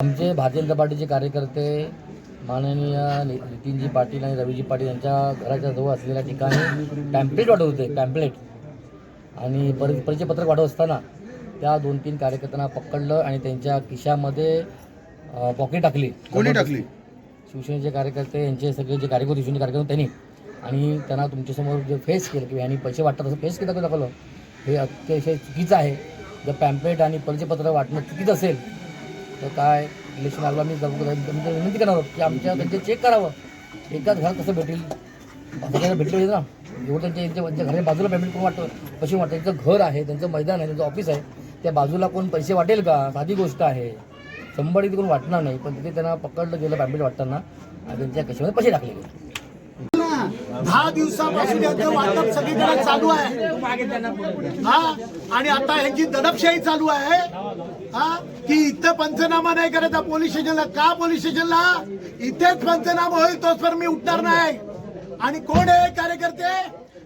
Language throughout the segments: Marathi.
आमचे भारतीय जनता पार्टीचे कार्यकर्ते माननीय नितीनजी पाटील आणि रवीजी पाटील यांच्या घराच्या जवळ असलेल्या ठिकाणी पॅम्पलेट वाटत होते पॅम्पलेट आणि परि परिचयपत्रक वाटत असताना त्या दोन तीन कार्यकर्त्यांना पकडलं आणि त्यांच्या खिशामध्ये पॉकेट टाकली. कोणी टाकली? शिवसेनेचे कार्यकर्ते यांचे सगळे जे कार्यकर्ते शिवसेने कार्यकर्ते त्यांनी. आणि त्यांना तुमच्यासमोर जे फेस केलं किंवा यांनी पैसे वाटतात असं फेस केलं दाखवलं. हे अतिशय चुकीचं आहे. जर पॅम्पलेट आणि परिचयपत्र वाटणं चुकीचं असेल तर काय इलेक्शन आलं मी जब- म्हणजे विनंती करणार की आमच्या त्यांचे चेक करावं. एकाच घरात कसं भेटेल? सगळ्यांना भेटलं पाहिजे ना. एवढं त्यांच्या यांच्या त्यांच्या घराच्या बाजूला पेमेंट कोण वाटतं पैसे वाटतं. त्यांचं घर आहे त्यांचं मैदान आहे त्यांचं ऑफिस आहे. त्या बाजूला कोण पैसे वाटेल का? साधी गोष्ट आहे. शंभर इथे कोण वाटणार नाही पण तिथे त्यांना पकडलं गेलं पॅम्पलेट वाटताना आणि त्यांच्या कशामध्ये पैसे टाकले गेले. दहा दिवसापासून यांचं वाटप सगळीकडे चालू आहे. हा आणि आता ह्यांची दडपशाही चालू आहे. हा? की इथं पंचनामा नाही करायचा पोलीस स्टेशनला? का पोलीस स्टेशनला? इथेच पंचनामा होईल तोचपर्यंत मी उठणार नाही. आणि कोण आहे कार्यकर्ते?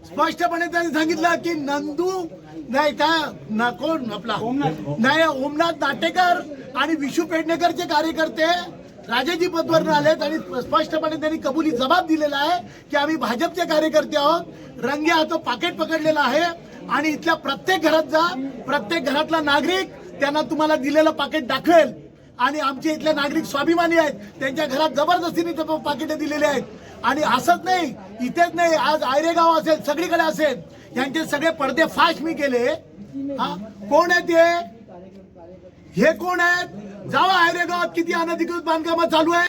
स्पष्टपणे त्यांनी सांगितलं की नंदू नाही का ना कोण आपला नाही ओमनाथ नाटेकर आणि विशू पेडणेकरचे कार्यकर्ते राजाजी पदवर आलेत आणि स्पष्टपणे त्यांनी कबुली जबाब दिलेला आहे की आम्ही भाजपचे कार्यकर्ते आहोत. रंगे हातो पाकिट पकडलेला आहे. आणि इथल्या प्रत्येक घरात जा प्रत्येक घरातला नागरिक त्यांना तुम्हाला दिलेलं पाकिट दाखवेल. आणि आमचे इथले नागरिक स्वाभिमानी आहेत. त्यांच्या घरात जबरदस्तीने ते पाकिटे दिलेले आहेत. आणि असंच नाही इथेच नाही आज आयरेगाव असेल सगळीकडे असेल. यांचे सगळे पडदे फाश मी केले. हा? कोण आहेत हे हे कोण आहेत? जावा आयरेगावात किती अनधिकृत बांधकाम चालू आहे